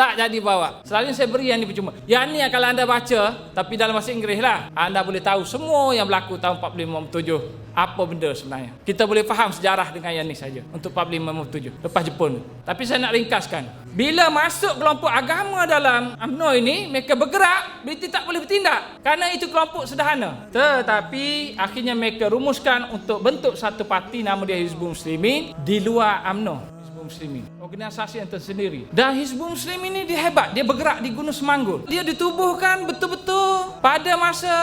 Tak jadi bawa. Selalunya saya beri yang ni percuma. Yang ni kalau anda baca, tapi dalam bahasa Inggeris lah, anda boleh tahu semua yang berlaku tahun 45 apa benda sebenarnya. Kita boleh faham sejarah dengan yang ni saja untuk 45 lepas Jepun. Tapi saya nak ringkaskan. Bila masuk kelompok agama dalam UMNO ini, mereka bergerak, British tak boleh bertindak. Kerana itu kelompok sederhana. Tetapi akhirnya mereka rumuskan untuk bentuk satu parti nama dia Hizbul Muslimin di luar UMNO. Hizbul Muslimin. Organisasi yang tersendiri. Dan Hizbul Muslimin ini dia hebat. Dia bergerak di Gunung Semanggul. Dia ditubuhkan betul-betul pada masa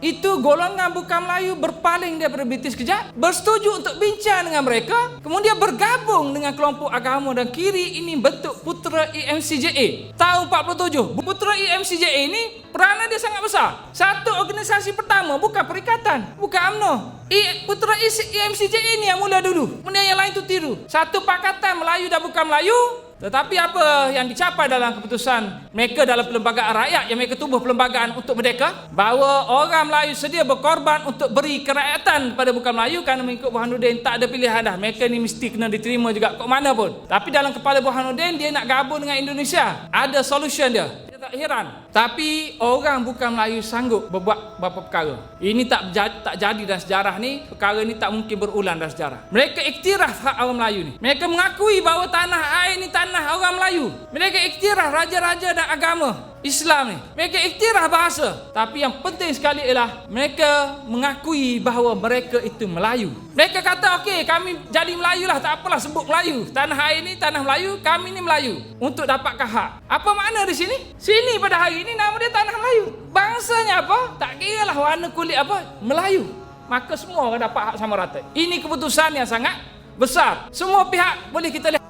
itu golongan bukan Melayu berpaling daripada British kejap. Bersetuju untuk bincang dengan mereka. Kemudian bergabung dengan kelompok agama dan kiri ini bentuk Putera EMCJA. Tahun 47. Putera EMCJA ini peranan dia sangat besar. Satu organisasi pertama bukan perikatan. Bukan UMNO. I, Putera EMCJA ini yang mula dulu. Kemudian yang lain tu tiru. Satu pakatan Melayu dan bukan Melayu. Tetapi apa yang dicapai dalam keputusan mereka dalam perlembagaan rakyat yang mereka tubuh perlembagaan untuk merdeka? Bahawa orang Melayu sedia berkorban untuk beri kerakyatan pada bukan Melayu kerana mengikut Burhanuddin tak ada pilihan dah. Mereka ni mesti kena diterima juga kok mana pun. Tapi dalam kepala Burhanuddin dia nak gabung dengan Indonesia. Ada solution dia tak heran. Tapi orang bukan Melayu sanggup berbuat beberapa perkara. Ini tak tak jadi dalam sejarah ni perkara ni tak mungkin berulang dalam sejarah. Mereka iktiraf hak orang Melayu ni. Mereka mengakui bahawa tanah air ni tanah orang Melayu. Mereka iktiraf raja-raja dan agama Islam ni. Mereka iktiraf bahasa. Tapi yang penting sekali ialah mereka mengakui bahawa mereka itu Melayu. Mereka kata okey kami jadi Melayu lah. Tak apalah sebut Melayu. Tanah air ni tanah Melayu kami ni Melayu. Untuk dapatkan hak? Apa makna di sini? Sini pada hari ini nama dia tanah Melayu. Bangsanya apa? Tak kira lah warna kulit apa. Melayu. Maka semua orang dapat hak sama rata. Ini keputusan yang sangat besar. Semua pihak boleh kita lihat